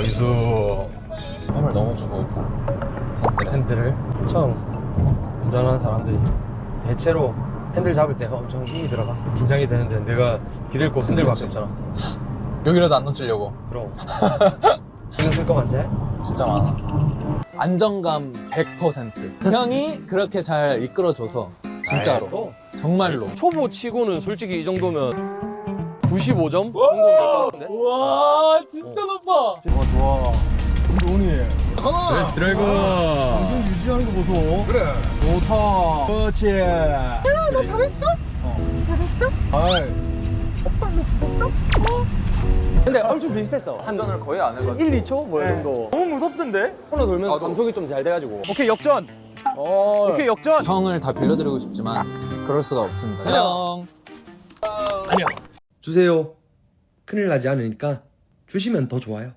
나이스 힘을 너무 주고 있다. 핸들에. 핸들을 처음 운전하는 사람들이 대체로 핸들 잡을 때 엄청 힘이 들어가 긴장이 되는데 내가 기댈 곳 핸들밖에 그치. 없잖아 여기라도 안 놓치려고. 그럼 신경 쓸거 많지? 진짜 많아. 안정감 100%. 형이 그렇게 잘 이끌어줘서 진짜로 아이고. 정말로. 초보 치고는 솔직히 이 정도면 95점 정도 같은데? 와 진짜 높아. 좋아 좋아. 돈이. 하나. 드라이브 유지하는 거 보소. 그래. 좋다. 그렇지. 너 잘했어? 잘했어? 아이 근데 얼추 비슷했어. 한 운전을 거의 안 해가지고. 1, 2초? 뭐이 정도. 너무 무섭던데? 코너 돌면서 나도. 감속이 좀 잘 돼가지고. 오케이 역전. 어 오케이 역전. 형을 다 빌려드리고 싶지만 그럴 수가 없습니다. 형. 주세요. 큰일 나지 않으니까 주시면 더 좋아요